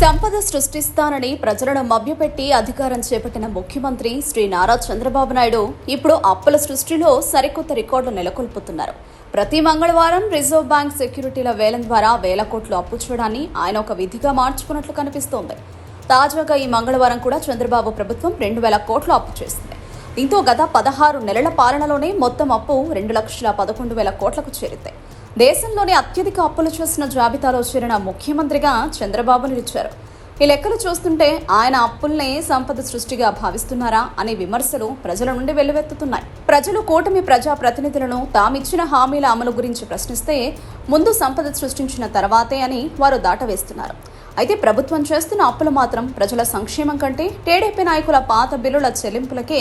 సంపద సృష్టిస్తానని ప్రజలను మభ్యపెట్టి అధికారం చేపట్టిన ముఖ్యమంత్రి శ్రీ నారా చంద్రబాబు నాయుడు ఇప్పుడు అప్పుల సృష్టిలో సరికొత్త రికార్డులు నెలకొల్పుతున్నారు. ప్రతి మంగళవారం రిజర్వ్ బ్యాంక్ సెక్యూరిటీల వేలం ద్వారా వేల కోట్లు అప్పు చేయడాన్ని ఆయన ఒక విధిగా మార్చుకున్నట్లు కనిపిస్తోంది. తాజాగా ఈ మంగళవారం కూడా చంద్రబాబు ప్రభుత్వం రెండు వేల కోట్లు అప్పు చేసింది. దీంతో గత పదహారు నెలల పాలనలోనే మొత్తం అప్పు రెండు లక్షల పదకొండు వేల కోట్లకు చేరింది. దేశంలోనే అత్యధిక అప్పులు చేసిన జాబితాలో చేరిన ముఖ్యమంత్రిగా చంద్రబాబు నిలిచారు ఈ లెక్కలు చూస్తుంటే ఆయన అప్పుల్నే సంపద సృష్టిగా భావిస్తున్నారా అనే విమర్శలు ప్రజల నుండి వెల్లువెత్తుతున్నాయి. ప్రజలు కూటమి ప్రజా ప్రతినిధులను తామిచ్చిన హామీల అమలు గురించి ప్రశ్నిస్తే ముందు సంపద సృష్టించిన తర్వాతే అని వారు దాటవేస్తున్నారు. అయితే ప్రభుత్వం చేస్తున్న అప్పులు మాత్రం ప్రజల సంక్షేమం కంటే టీడీపీ నాయకుల పాత బిల్లుల చెల్లింపులకే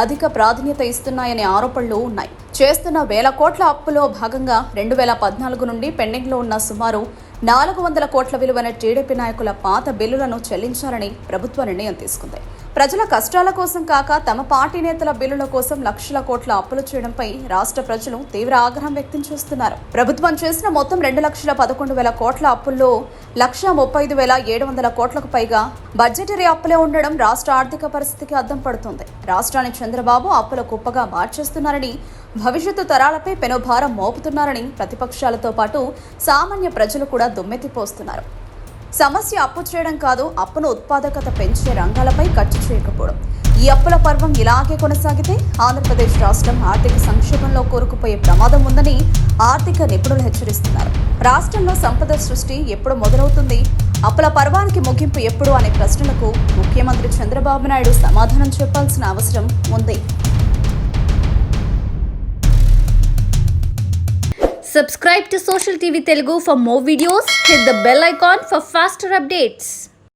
అధిక ప్రాధాన్యత ఇస్తున్నాయనే ఆరోపణలు ఉన్నాయి. చేస్తున్న వేల కోట్ల అప్పులో భాగంగా రెండు వేల పద్నాలుగు నుండి పెండింగ్లో ఉన్న సుమారు నాలుగు వందల కోట్ల విలువైన టీడీపీ నాయకుల పాత బిల్లులను చెల్లించాలని ప్రభుత్వ నిర్ణయం తీసుకుంది. ప్రజల కష్టాల కోసం కాక తమ పార్టీ నేతల బిల్లుల కోసం లక్షల కోట్ల అప్పులు చేయడంపై రాష్ట్ర ప్రజలు తీవ్ర ఆగ్రహం వ్యక్తం చేస్తున్నారు. ప్రభుత్వం చేసిన మొత్తం రెండు లక్షల పదకొండు వేల కోట్ల అప్పుల్లో లక్ష ముప్పై ఐదు వేల ఏడు వందల కోట్లకు పైగా బడ్జెటరీ అప్పులే ఉండడం రాష్ట్ర ఆర్థిక పరిస్థితికి అద్దం పడుతుంది. రాష్ట్రాన్ని చంద్రబాబు అప్పుల కుప్పగా మార్చేస్తున్నారని భవిష్యత్తు తరాలపై పెనుభారం మోపుతున్నారని ప్రతిపక్షాలతో పాటు సామాన్య ప్రజలు కూడా దుమ్మెత్తిపోస్తున్నారు. సమస్య అప్పు చేయడం కాదు అప్పును ఉత్పాదకత పెంచే రంగాలపై ఖర్చు చేయకపోవడం. ఈ అప్పుల పర్వం ఇలాగే కొనసాగితే ఆంధ్రప్రదేశ్ రాష్ట్రం ఆర్థిక సంక్షోభంలో కూరుకుపోయే ప్రమాదం ఉందని ఆర్థిక నిపుణులు హెచ్చరిస్తున్నారు. రాష్ట్రంలో సంపద సృష్టి ఎప్పుడు మొదలవుతుంది? అప్పుల పర్వానికి ముగింపు ఎప్పుడు అనే ప్రశ్నలకు ముఖ్యమంత్రి చంద్రబాబు నాయుడు సమాధానం చెప్పాల్సిన అవసరం ఉంది. Subscribe to social TV Telugu for more videos hit the bell icon for faster updates